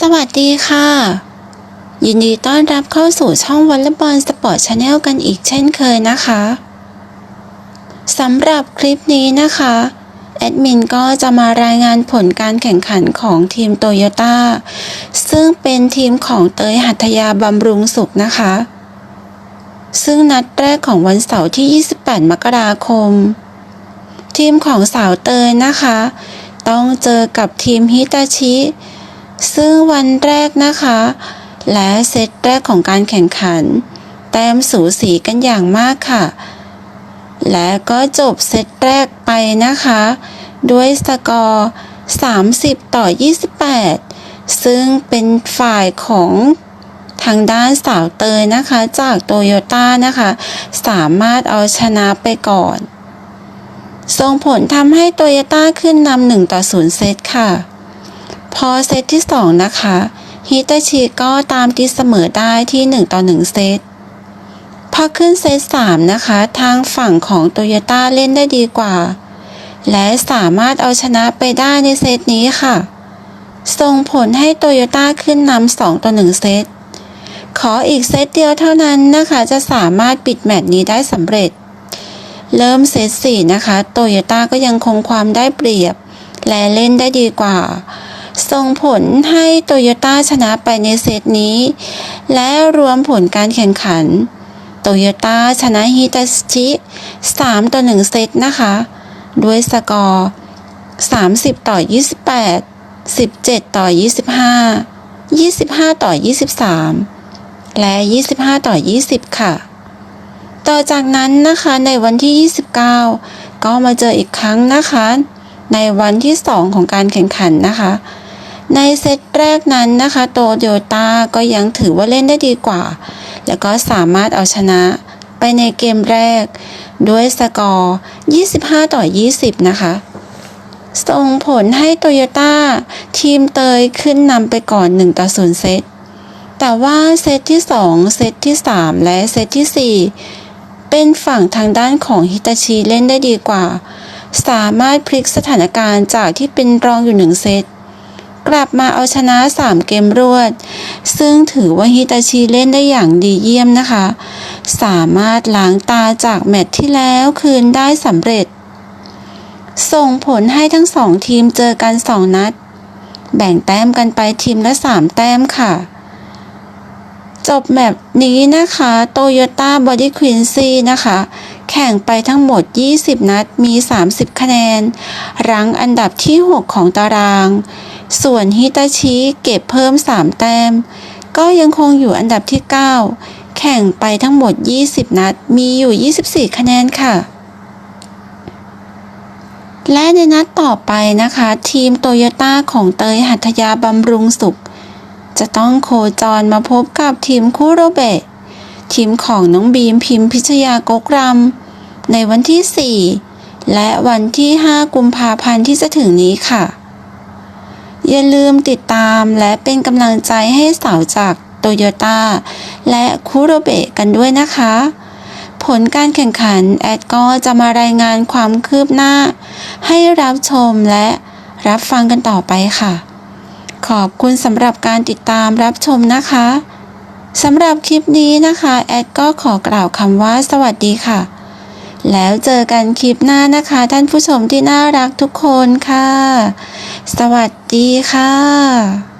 สวัสดีค่ะ ยินดีต้อนรับเข้าสู่ช่องวอลเลย์บอลสปอร์ตชาแนลกันอีกเช่นเคยนะคะสำหรับคลิปนี้นะคะ แอดมินก็จะมารายงานผลการแข่งขันของทีมโตโยต้าซึ่งเป็นทีมของเตยหัตถยาบำรุงสุขนะคะ ซึ่งนัดแรกของวันเสาร์ที่ 28 มกราคม ทีมของสาวเตยนะคะ ต้องเจอกับทีมฮิตาชิ ซึ่งวันแรกนะคะ และเซตแรกของการแข่งขัน แต้มสูสีกันอย่างมากค่ะ และก็จบเซตแรกไปนะคะ ด้วยสกอร์ 30 ต่อ 28 ซึ่งเป็นฝ่ายของทางด้านสาวเตยนะคะ จากโตโยต้านะคะ สามารถเอาชนะไปก่อน ส่งผลทำให้โตโยต้าขึ้นนำ1ต่อ0เซตค่ะ พอเซตที่ 2 นะคะฮิตาชิก็ตามตีเสมอได้ที่ 1 ต่อ 1 เซต พอขึ้นเซต 3 นะคะ ทางฝั่งของโตโยต้าเล่นได้ดีกว่า และสามารถเอาชนะไปได้ในเซตนี้ค่ะ ส่งผลให้โตโยต้าขึ้นนำ2ต่อ 1 เซต ขออีกเซตเดียวเท่านั้นนะคะ จะสามารถปิดแมตช์นี้ได้สำเร็จ เริ่มเซต4นะคะ โตโยต้าก็ยังคงความได้เปรียบ และเล่นได้ดีกว่า ส่งผลให้โตโยต้าชนะไปในเซตนี้ และรวมผลการแข่งขัน โตโยต้าชนะฮิตาชิ3ต่อ1เซตนะคะ ด้วยสกอร์ 30 ต่อ 28 17 ต่อ 25 25 ต่อ 23 และ 25 ต่อ 20 ค่ะ ต่อจากนั้นนะคะในวันที่ 29 ก็มาเจออีกครั้งนะคะ ในวันที่ 2 ของการแข่งขันนะคะ ในเซตแรกนั้นนะคะ โตโยต้าก็ยังถือว่าเล่นได้ดีกว่า แล้วก็สามารถเอาชนะไปในเกมแรก ด้วยสกอร์ 25 ต่อ 20 นะคะ ส่งผลให้โตโยต้าทีมเตยขึ้นนำไปก่อน 1 ต่อ 0 เซต แต่ว่าเซตที่ 2 เซตที่ 3 และเซตที่ 4 เป็นฝั่งทางด้านของฮิตาชิเล่นได้ดีกว่า สามารถพลิกสถานการณ์จากที่เป็นรองอยู่หนึ่งเซต กลับมาเอาชนะ 3 เกมรวด ซึ่งถือว่าฮิตาชิเล่นได้อย่างดีเยี่ยมนะคะ สามารถล้างตาจากแมตช์ที่แล้วคืนได้สำเร็จ ส่งผลให้ทั้งสองทีมเจอกัน 2 นัด แบ่งแต้มกันไปทีมละ 3 แต้มค่ะ จบแมปนี้นะคะโตโยต้าบอดี้ควินซีนะคะแข่งไปทั้งหมด 20 นัด มี 30 คะแนน รั้งอันดับที่ 6 ของตาราง ส่วนฮิตาชิเก็บเพิ่ม 3 แต้ม ก็ยังคงอยู่อันดับที่ 9 แข่งไปทั้งหมด 20 นัด มีอยู่ 24 คะแนนค่ะ และในนัดต่อไปนะคะ ทีมโตโยต้าของเตยหัตยาบำรุงสุข จะต้องโคจรมาพบกับทีมคูโรเบตทีมของน้องบีมพิมพิชยากกรำในวันที่ 4 และวันที่ 5 กุมภาพันธ์ที่จะถึงนี้ค่ะ อย่าลืมติดตามและเป็นกำลังใจให้สาวจากโตโยต้าและคูโรเบะกันด้วยนะคะ ผลการแข่งขันแอดก็จะมารายงานความคืบหน้า ให้รับชมและรับฟังกันต่อไปค่ะ ขอบคุณสำหรับการติดตามรับชมนะคะสำหรับคลิปนี้นะคะ แอดก็ขอกล่าวคำว่าสวัสดีค่ะ แล้วเจอกันคลิปหน้านะคะ ท่านผู้ชมที่น่ารักทุกคนค่ะ สวัสดีค่ะ